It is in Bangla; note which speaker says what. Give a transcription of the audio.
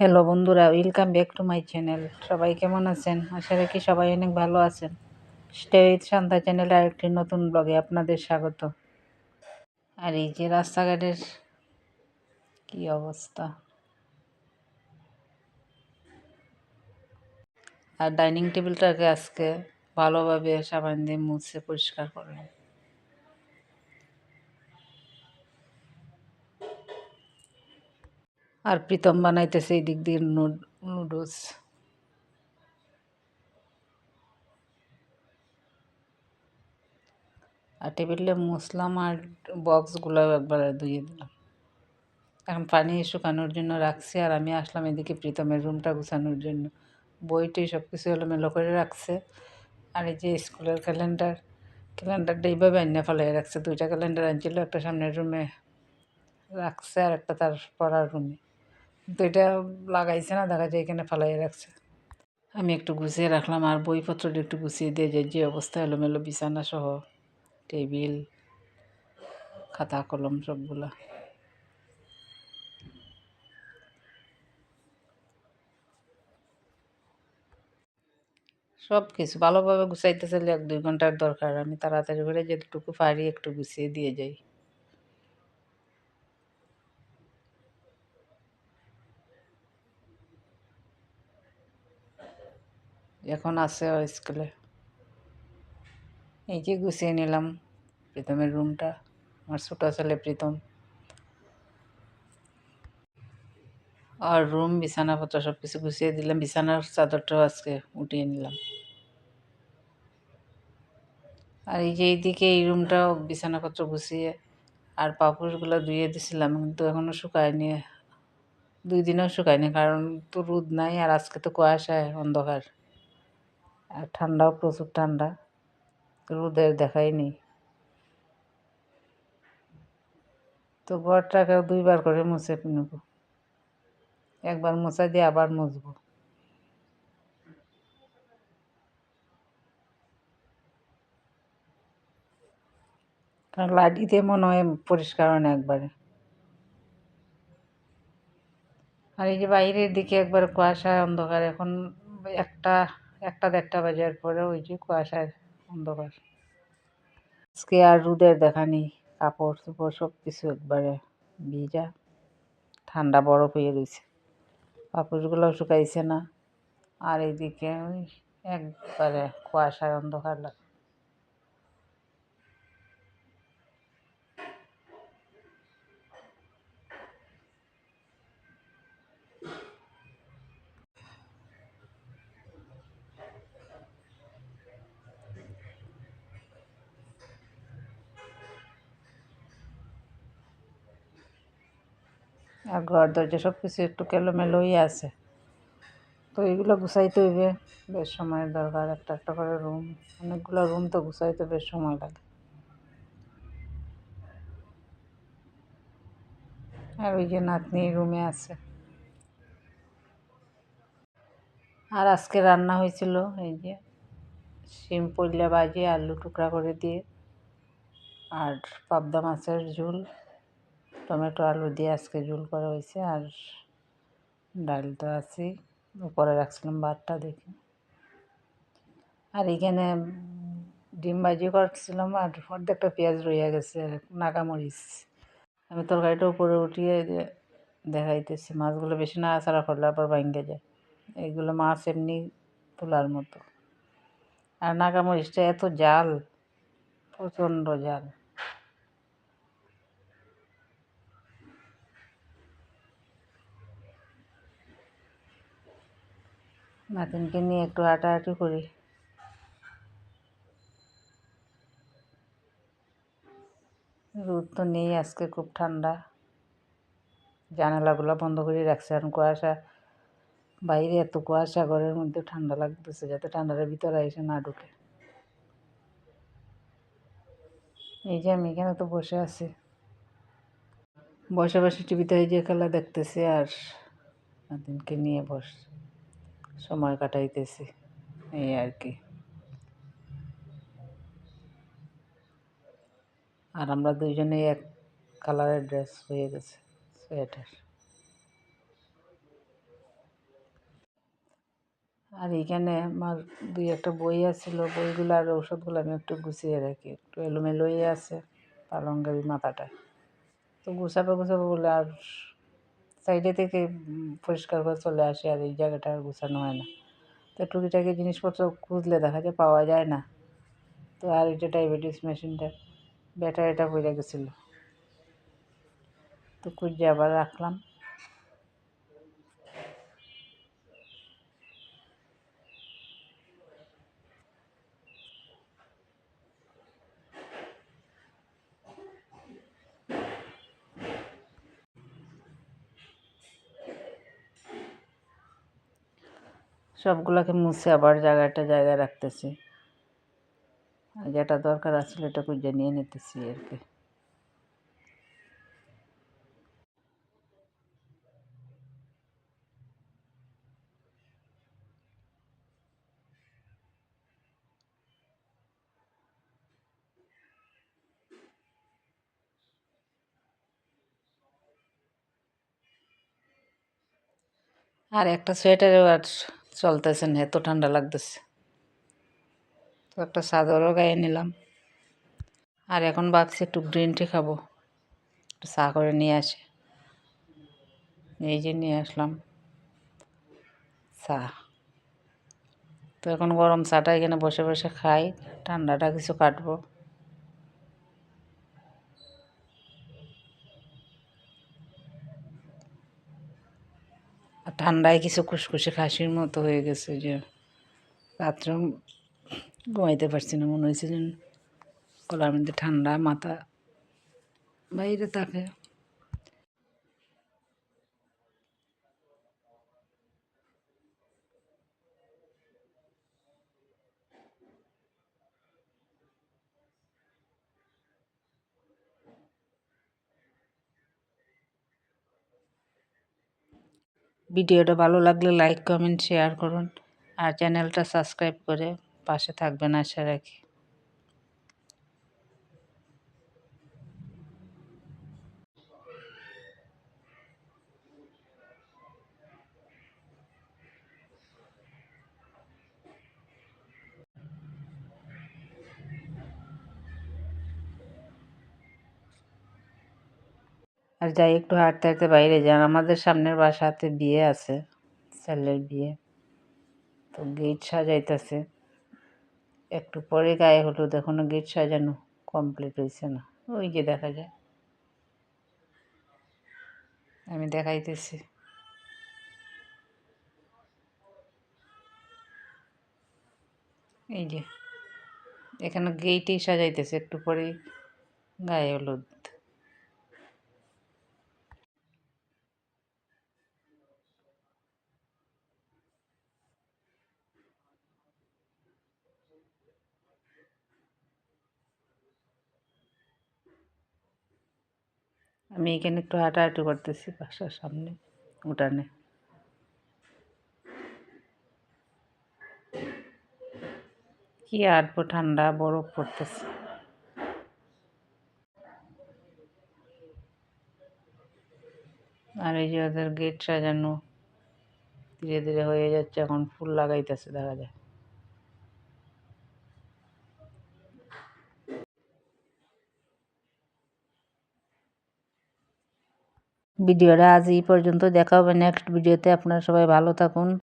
Speaker 1: হ্যালো বন্ধুরা welcome back to my channel সবাই কেমন আছেন? আশা রাখি সবাই অনেক ভালো আছেন। স্টে শান্তা চ্যানেলে আরেকটি নতুন ব্লগে আপনাদের স্বাগত। আর এই যে রাস্তাঘাটের কি অবস্থা? আর ডাইনিং টেবিলটাকে আজকে ভালোভাবে সাবান দিয়ে মুছে পরিষ্কার করলাম। আর প্রীতম বানাইতেছে এই দিক দিয়ে নুডলস। আর টেবিলে মুসলাম আর বক্সগুলো একবার ধুয়ে দিলাম। এখন পানি শুকানোর জন্য রাখছি আর আমি আসলাম এদিকে প্রীতমের রুমটা গুছানোর জন্য। বইটাই সব কিছু এলোমেলো করে রাখছে। আর এই যে স্কুলের ক্যালেন্ডার, ক্যালেন্ডারটা এইভাবে আনিয়ে ফেলাই রাখছে। দুইটা ক্যালেন্ডার আনছিল একটা সামনের রুমে রাখছে আর একটা তার পড়ার রুমে। কিন্তু এটা লাগাইছে না, দেখা যায় এখানে ফালাই রাখছে। আমি একটু গুছিয়ে রাখলাম, আর বইপত্রটা একটু গুছিয়ে দিয়ে যাই যে অবস্থা এলোমেলো বিছানা সহ টেবিল, খাতা, কলম সবগুলা। সব কিছু ভালোভাবে গুছাইতে চাইলে এক দুই ঘণ্টার দরকার। আমি তাড়াতাড়ি করে যেটুকু পারি একটু গুছিয়ে দিয়ে যাই। এখন আছে স্কুলে। এই যে গুছিয়ে নিলাম প্রীতমের রুমটা, আমার ছোটো ছেলে প্রীতম। আর রুম, বিছানাপত্র সব কিছু গুছিয়ে দিলাম, বিছানার চাদরটাও আজকে উঠিয়ে নিলাম। আর এই যে এইদিকে এই রুমটাও বিছানাপত্র গুছিয়ে, আর পাপড়গুলো ধুয়ে দিছিলাম, কিন্তু এখনও শুকায়নি। দুই দিনও শুকায়নি, কারণ তো রোদ নাই, আর আজকে তো কুয়াশায় অন্ধকার। আর ঠান্ডাও প্রচুর ঠান্ডা, রোদের দেখাই নেই। তো ঘরটাকেও দুইবার করে মুছে নেব। একবার মোছা দিয়ে আবার মুছবো। কারণ লাঠিতে মনে হয় পরিষ্কার হয় না একবারে। আর এই যে বাইরের দিকে একবার কুয়াশা অন্ধকার, এখন একটা একটা দেড়টা বাজার পরে ওই যে কুয়াশার অন্ধকার। আজকে আর রোদের দেখা নেই, কাপড় চোপড় সব কিছু একবারে ভিজা, ঠান্ডা বরফ হয়ে রয়েছে। পাপড়গুলো শুকাইছে না। আর এইদিকে ওই একবারে কুয়াশায় অন্ধকার লাগে আর ঘর দরজা সব কিছু একটু কেলোমেলোই আছে। তো এগুলো গুছাইতে হইবে। বেশ সময়ের দরকার, একটা একটা করে রুম, অনেকগুলো রুম তো গুছাইতে বেশ সময় লাগে। আর ওই যে নাতনি রুমে আছে। আর আজকে রান্না হয়েছিল এই যে শিম পইলা বাজে আলু টুকরা করে দিয়ে, আর পাবদা মাছের ঝোল। টমেটো, আলু দিয়ে আজকে ঝোল করা হয়েছে আর ডাল তো আছেই। উপরে রাখছিলাম ভাতটা দেখে। আর এখানে ডিম ভাজি করছিলাম আর অর্ধেকটা পেঁয়াজ রইয়া গেছে নাগামরিচ। আমি তরকারিটা উপরে উঠিয়ে দেখাইতেছি। মাছগুলো বেশি নাড়াচাড়া করলে আবার ভাঙ্গে যায়। এইগুলো মাছ এমনি তোলার মতো। আর নাগামরিচটা এত জাল, প্রচণ্ড জাল। নাতিনকে নিয়ে একটু হাঁটাহাঁটি করি। রোদ তো নেই, আজকে খুব ঠান্ডা। জানালাগুলো বন্ধ করে রাখছে আর কুয়াশা। বাইরে এত কুয়াশা, ঘরের মধ্যে ঠান্ডা লাগতেছে, যাতে ঠান্ডাটা ভিতরে এসে না ঢুকে। এই যে আমি এখানে তো বসে আছি। বসে বসে টিভিতে এই যে খেলা দেখতেছি, আর নাতিনকে নিয়ে বস সময় কাটাইতেছি, এই আর কি আর আমরা দুইজনেই এক কালারের ড্রেস হয়ে গেছে, সোয়েটার। আর এইখানে আমার দুই একটা বই আছিল, বইগুলো আর ওষুধগুলো আমি একটু গুছিয়ে রাখি। একটু এলোমেলোই আছে, পালঙ্গের মাথাটা। তো গুছাবো গুছাবো বলে আর সাইডে থেকে পরিষ্কার করে চলে আসে আর এই জায়গাটা আর গুছানো হয় না। তো টুকিটাকি জিনিসপত্র খুঁজলে দেখা যায় পাওয়া যায় না। তো আর এটা ডায়াবেটিস মেশিনটা, ব্যাটারিটা পড়ে গেছিল। তো খুঁজে আবার রাখলাম। সবগুলোকে মুছে আবার জায়গাটা জায়গায় রাখতেছি। যেটা দরকার আসলে এটা খুঁজে নিয়ে নিতেছি আর কি। আর একটা সোয়েটারে আর চলতেছে না, এত ঠান্ডা লাগতেছে। তো একটা চাদরও গায়ে নিলাম। আর এখন ভাবছি একটু গ্রিন টি খাব। একটু চা করে নিয়ে আসে। এই যে নিয়ে আসলাম চা। তো এখন গরম চাটা এখানে বসে বসে খাই, ঠান্ডাটা কিছু কাটবো। ঠান্ডায় কিছু খুশখুশি খাসির মতো হয়ে গেছে যে রাত্রে ঘুমাইতে পারছি না, মনে হয়েছে যেন গলার মধ্যে ঠান্ডা, মাথা বাইরে থাকে। ভিডিওটা ভালো লাগলে লাইক, কমেন্ট, শেয়ার করুন। আর চ্যানেলটা সাবস্ক্রাইব করে পাশে থাকবেন, আশা রাখি। আর যাই, একটু হাঁটতে হাঁটতে বাইরে যান। আমাদের সামনের বাসাতে বিয়ে আছে ছেলের বিয়ে। তো গেট সাজাইতেছে। একটু পরে গায়ে হলুদ, এখনও গেট সাজানো কমপ্লিট হয়েছে না। ওই যে দেখা যায়। আমি দেখাইতেছি। এই যে, এখানে গেইটেই সাজাইতেছে, একটু পরেই গায়ে হলুদ। আমি এখানে একটু হাঁটাহাঁটি করতেছি বাসার সামনে, উঠানে। কি আটবো ঠান্ডা, বরফ পড়তেছে। আর এই যে ওদের গেট সাজানো, ধীরে ধীরে হয়ে যাচ্ছে, এখন ফুল লাগাইতেছে, দেখা যায় ভিডিওটা আজ এই পর্যন্ত। দেখা হবে নেক্সট ভিডিওতে। আপনারা সবাই ভালো থাকুন।